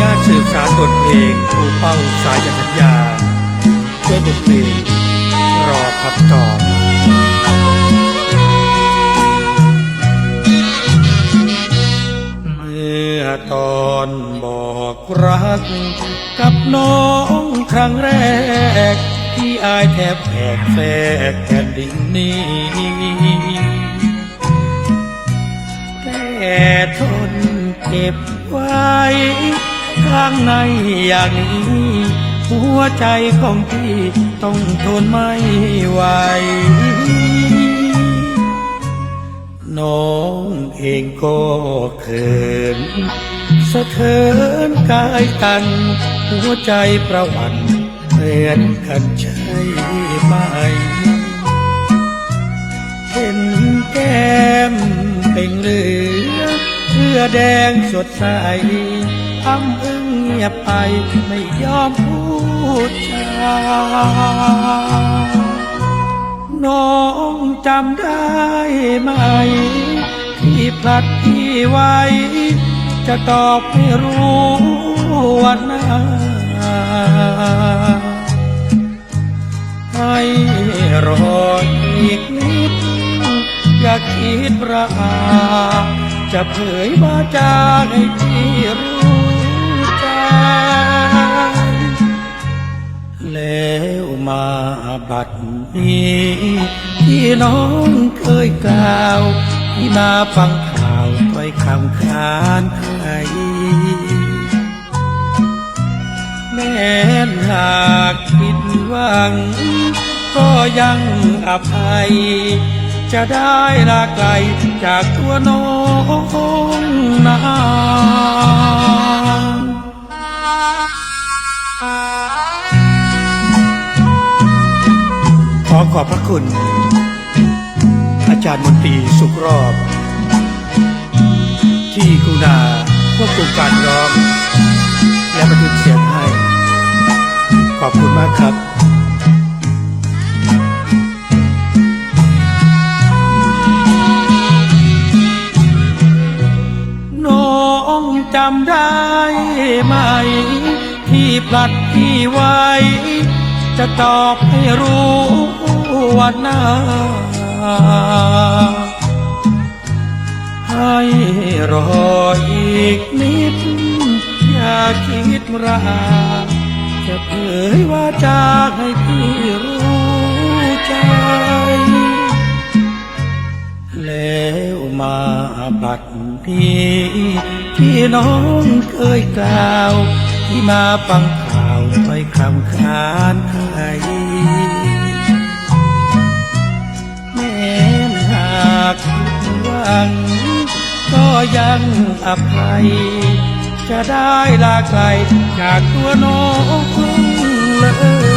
ญาตสืบสารบทเพลงครูเป้าสายัญญาด้วยบทเพลงรอคำตอบเมื่อตอนบอกรัก กับน้องครั้งแรก ที่อายแทบแหกแทรกแผ่นดินนี้แต่ทนเก็บ ไว้ข้างในอย่างนี้ หัวใจของพี่ต้องทนไม่ไหวน้องเองก็เขินสะเทือนกายกัน หัวใจประวันเหมือนกันใช่ไหมเห็นแก้มเป็นเลือ สื้อแดงสดใสทำอึ้งเงียบไปไม่ยอมพูดจาน้องจำได้ไหม ที่พลัดที่ไว้ จะตอบไม่รู้วันหน้าให้รออีกนิด อย่าคิดประอา จะเผยบาจาให้พี่รู้ใจแล้วมาบัดนี้ที่น้องเคยกล่าว ที่มาฟังข่าวถ้อยคำขานใครแม้นหากผิดหวัง ก็ยังอภัย จะได้ลาไกลจากตัวน้องนาขอขอบพระคุณ อาจารย์มนตรีสุขรอบ ที่กรุณาควบคุมการร้อง และบันทึกเสียงให้ ขอบคุณมากครับ จำได้ไหม ที่พลัดที่ไว้ จะตอบให้รู้วันหน้า ให้รออีกนิด อย่าคิดราจะเผยว่าจาให้พี่รู้ใจแล้วมาบัดนี้ ที่น้องเคยกล่าว ที่มาฟังข่าวไปคำขานใครแม้นหากหวัง ก็ยังอภัย จะได้ลาไกลจากตัวน้องเลย